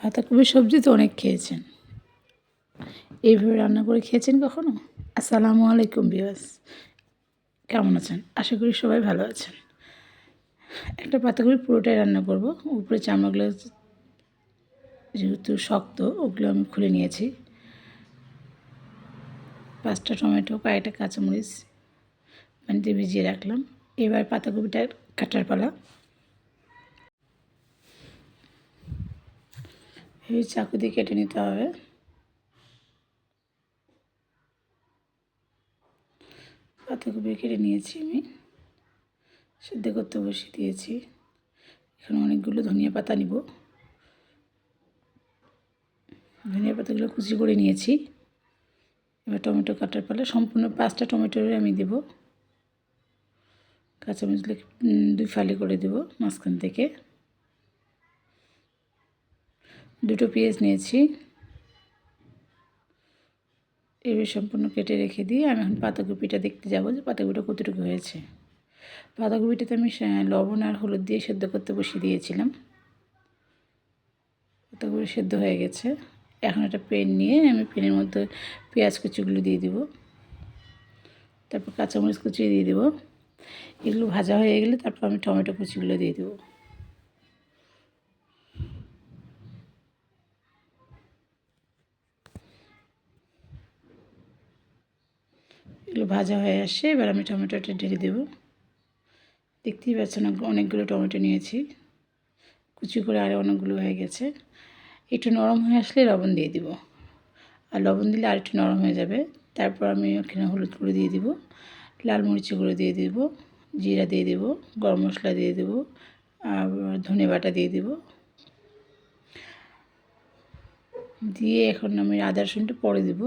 পাতাকপির সবজি তো অনেক খেয়েছেন। এইভাবে রান্না করে খেয়েছেন কখনো? আসসালামু আলাইকুম বিয়াস কেমন আছেন? আশা করি সবাই ভালো আছেন। একটা পাতাকপি পুরোটাই রান্না করব। উপরে চামড়াগুলো যেহেতু শক্ত, ওগুলো আমি খুলে নিয়েছি। পাঁচটা টমেটো, কয়েকটা কাঁচামরিচ পানিতে ভিজিয়ে রাখলাম। এবার পাতাকপিটা কাটার পালা। এই চাকু দিয়ে কেটে নিতে হবে। পাতাকপি কেটে নিয়েছি আমি। সেদ্ধ করতে বসিয়ে দিয়েছি। এখানে অনেকগুলো ধনিয়া পাতা নিব। ধনিয়া পাতাগুলো কুচি করে নিয়েছি। এবার টমেটো কাটার পালে সম্পূর্ণ পাঁচটা টমেটোরে আমি দেব। কাঁচামরিচগুলো দুই ফালি করে দেব মাঝখান থেকে। দুটো পেঁয়াজ নিয়েছি। এবার সম্পূর্ণ কেটে রেখে দিয়ে আমি এখন পাতাকপিটা দেখতে যাব যে পাতাকপিটা কতটুকু হয়েছে। পাতাকপিটাতে আমি লবণ আর হলুদ দিয়ে সেদ্ধ করতে বসিয়ে দিয়েছিলাম। পাতাকপি সেদ্ধ হয়ে গেছে। এখন একটা পেন নিয়ে আমি পেনের মধ্যে পেঁয়াজ কুচিগুলো দিয়ে দিব। তারপর কাঁচামরিচ কুচি দিয়ে দেবো। এগুলো ভাজা হয়ে গেলে তারপর আমি টমেটো কুচিগুলো দিয়ে দেবো। এগুলো ভাজা হয়ে আসে এবার আমি টমেটোটা ঢেলে দেব। দেখতেই পাচ্ছেন অনেকগুলো টমেটো নিয়েছি। কুচি করে আরও অনেকগুলো হয়ে গেছে। একটু নরম হয়ে আসলে লবণ দিয়ে দিব। আর লবণ দিলে আর একটু নরম হয়ে যাবে। তারপর আমি ওখানে হলুদ গুঁড়ো দিয়ে দিব। লাল মরিচি গুঁড়ো দিয়ে দেব। জিরা দিয়ে দেব। গরম মশলা দিয়ে দেব। আর ধনে বাটা দিয়ে দেব। দিয়ে এখন আমি আদা রসুনটা পরে দেবো।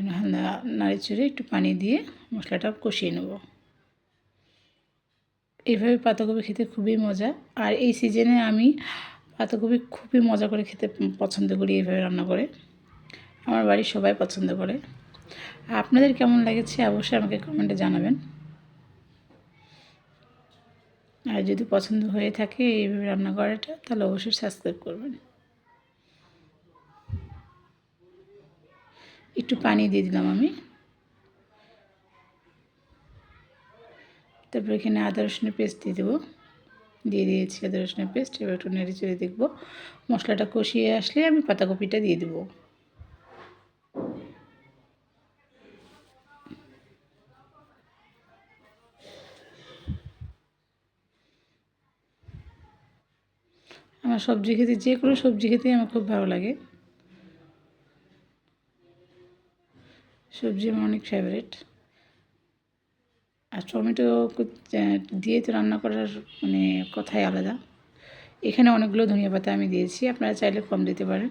নাড়ি চড়ে একটু পানি দিয়ে মশলাটা কষিয়ে নেব। এইভাবে পাতাকপি খেতে খুবই মজা। আর এই সিজনে আমি পাতাকপি খুবই মজা করে খেতে পছন্দ করি এইভাবে রান্না করে। আমার বাড়ির সবাই পছন্দ করে। আপনাদের কেমন লেগেছে অবশ্যই আমাকে কমেন্টে জানাবেন। আর যদি পছন্দ হয়ে থাকে এইভাবে রান্না করাটা, তাহলে অবশ্যই সাবস্ক্রাইব করবেন। একটু পানি দিয়ে দিলাম আমি। তারপর এখানে আদা রসুনের পেস্ট দিয়ে দেবো। দিয়ে দিয়েছি আদা রসুনের পেস্ট। এবার একটু নেড়ে চেড়ে দেখব। মশলাটা কষিয়ে আসলে আমি পাতাকপিটা দিয়ে দেবো। আমার সবজি খেতে, যে কোনো সবজি খেতেই আমার খুব ভালো লাগে। সবজি আমার অনেক ফেভারিট আর টমেটো দিয়ে তো রান্না করার মানে কথাই আলাদা। এখানে অনেকগুলো ধনিয়া পাতা আমি দিয়েছি, আপনারা চাইলে কম দিতে পারেন।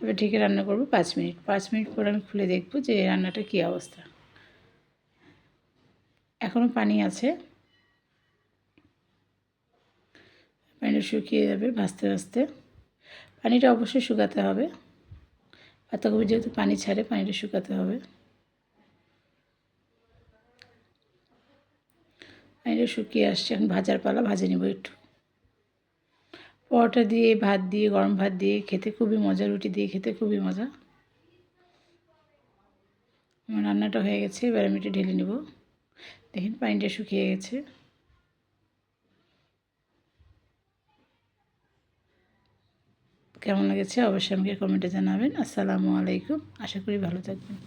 এবার ঢেকে রান্না করব পাঁচ মিনিট। পাঁচ মিনিট পর আমি খুলে দেখব যে রান্নাটা কী অবস্থা। এখনও পানি আছে। পানিটা শুকিয়ে যাবে ভাজতে ভাজতে। পানিটা অবশ্যই শুকাতে হবে। পাতাকপি যেহেতু পানি ছাড়ে, পানিটা শুকাতে হবে। পানিটা শুকিয়ে আসছে, এখন ভাজার পালা ভাজে নেব একটু। পরোটা দিয়ে, ভাত দিয়ে, গরম ভাত দিয়ে খেতে খুবই মজা, রুটি দিয়ে খেতে খুবই মজা। আমার রান্নাটা হয়ে গেছে, এবার আমি একটু ঢেলে নেব। দেখেন পানিটা শুকিয়ে গেছে। কেমন লেগেছে অবশ্যই আমাকে কমেন্টে জানাবেন। আসসালামু আলাইকুম। আশা করি ভালো থাকবেন।